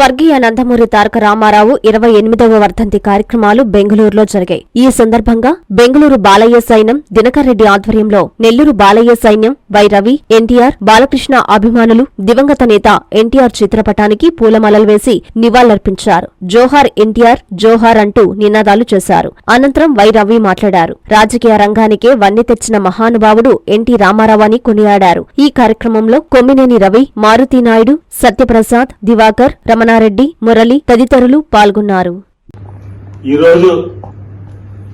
స్వర్గీయ నందమూరి తారక రామారావు ఇరవై ఎనిమిదవ వర్ధంతి కార్యక్రమాలు బెంగళూరులో జరిగాయి. ఈ సందర్భంగా బెంగళూరు బాలయ్య సైన్యం దినకర్ రెడ్డి ఆధ్వర్యంలో నెల్లూరు బాలయ్య సైన్యం వై రవి ఎన్టీఆర్ బాలకృష్ణ అభిమానులు దివంగత నేత ఎన్టీఆర్ చిత్రపటానికి పూలమాలలు వేసి నివాళులర్పించారు. జోహార్ ఎన్టీఆర్ జోహార్ అంటూ నినాదాలు చేశారు. అనంతరం వై రవి మాట్లాడారు. రాజకీయ రంగానికే వన్నె తెచ్చిన మహానుభావుడు ఎన్టీ రామారావు అని కొనియాడారు. ఈ కార్యక్రమంలో కొమ్మినేని రవి మారుతి నాయుడు సత్యప్రసాద్ దివాకర్ రమణ రమణారెడ్డి మురళి తదితరులు పాల్గొన్నారు. ఈరోజు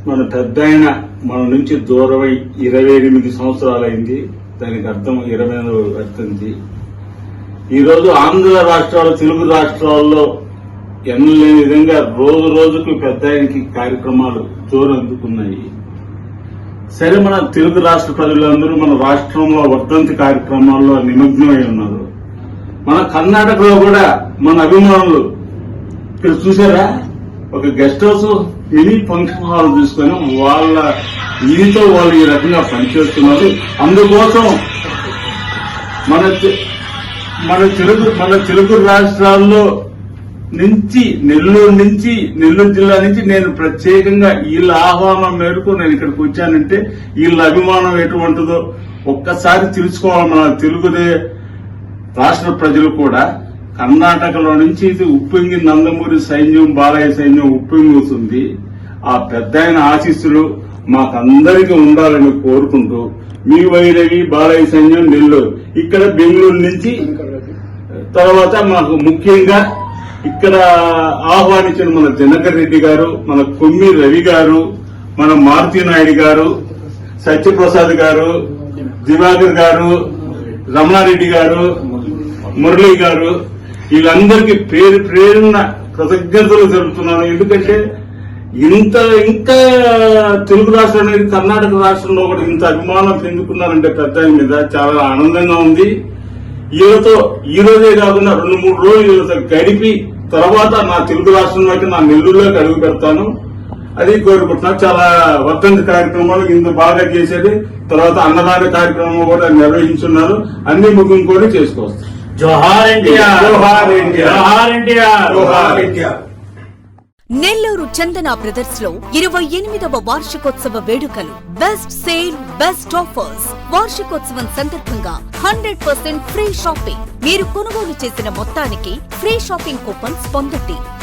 మన పెద్ద ఆయన మన నుంచి దూరమై ఇరవై ఎనిమిది సంవత్సరాలైంది. దానికి అర్థం ఇరవై ఎనిమిది ఈరోజు ఆంధ్ర రాష్ట్రాలు తెలుగు రాష్ట్రాల్లో ఎన్నలేని విధంగా రోజు రోజుకు పెద్ద ఆయనకి కార్యక్రమాలు జోరు అందుకున్నాయి సరే మన తెలుగు రాష్ట్ర ప్రజలందరూ మన రాష్ట్రంలో వర్ధంతి కార్యక్రమాల్లో నిమగ్నమై ఉన్నారు. మన కర్ణాటకలో కూడా మన అభిమానులు. ఇక్కడ చూసారా ఒక guest house mini function hall తీసుకొని వాళ్ళ ఇదితో వాళ్ళు ఈ రకంగా పనిచేస్తున్నారు. అందుకోసం మన మన తెలుగు మన తెలుగు రాష్ట్రాల్లో నుంచి నెల్లూరు నుంచి నెల్లూరు జిల్లా నుంచి నేను ప్రత్యేకంగా వీళ్ళ ఆహ్వానం మేరకు నేను ఇక్కడికి వచ్చానంటే వీళ్ళ అభిమానం ఎటువంటిదో ఒక్కసారి తెలుసుకోవాలి మన తెలుగుదే రాష్ట్ర ప్రజలు కూడా కర్ణాటకలో నుంచి ఇది ఉప్పొంగి నందమూరి సైన్యం బాలయ్య సైన్యం ఉప్పొంగుతుంది. ఆ పెద్ద ఆయన ఆశీస్సులు మాకందరికీ ఉండాలని కోరుకుంటూ మీ వైరవి బాలయ్య సైన్యం నెల్లూరు. ఇక్కడ బెంగళూరు నుంచి తర్వాత మాకు ముఖ్యంగా ఇక్కడ ఆహ్వానించిన మన జనకర్ రెడ్డి గారు మన కొమ్మి రవి గారు మన మారుతి నాయుడు గారు సత్యప్రసాద్ గారు దివాకర్ గారు రమణారెడ్డి గారు మురళి గారు వీళ్ళందరికీ పేరు పేరున్న కృతజ్ఞతలు తెలుపుతున్నాను. ఎందుకంటే ఇంత ఇంకా తెలుగు రాష్ట్రం అనేది కర్ణాటక రాష్ట్రంలో కూడా ఇంత అభిమానం చెందుకున్నారంటే పెద్ద మీద చాలా ఆనందంగా ఉంది. వీళ్ళతో ఈ రోజే కాకుండా రెండు మూడు రోజులు వీళ్ళతో గడిపి తర్వాత నా తెలుగు రాష్ట్రంలోకి నా నెల్లూరులోకి అడుగు పెడతాను. అది కోరుకుంటున్నా. చాలా వర్ధంతి కార్యక్రమాలు ఇంత బాగా చేసేది. తర్వాత అన్నదాన కార్యక్రమం కూడా నిర్వహించున్నారు. అన్ని ముగింపుకొని చేసుకోవచ్చు. జోహార్ ఎన్టీఆర్. జోహార్ ఎన్టీఆర్. జోహార్ ఎన్టీఆర్. జోహార్ ఎన్టీఆర్. నెల్లూరు చందన బ్రదర్స్లో ఇరవై ఎనిమిదవ వార్షికోత్సవ వేడుకలు. బెస్ట్ సేల్ బెస్ట్ ఆఫర్స్ వార్షికోత్సవం సందర్భంగా హండ్రెడ్ పర్సెంట్ ఫ్రీ షాపింగ్. మీరు కొనుగోలు చేసిన మొత్తానికి ఫ్రీ షాపింగ్ కూపన్స్ పొందండి.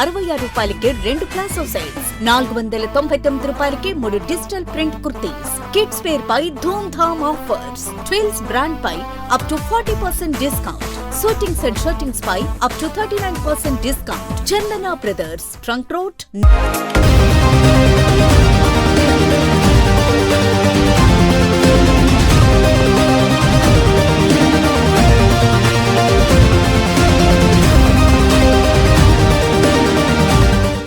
అరవై ఆరు రూపాయలకే రెండు ప్లాసో సెట్స్ నాలుగు వందల తొంభై తొమ్మిది రూపాయలకే మూడు digital print kurtis. Kids wear పై ధూమ్ ధామ్ offers. Twills brand pi up to forty percent discount suitings and shirtings pi up to thirty nine percent discount Chandana brothers trunk road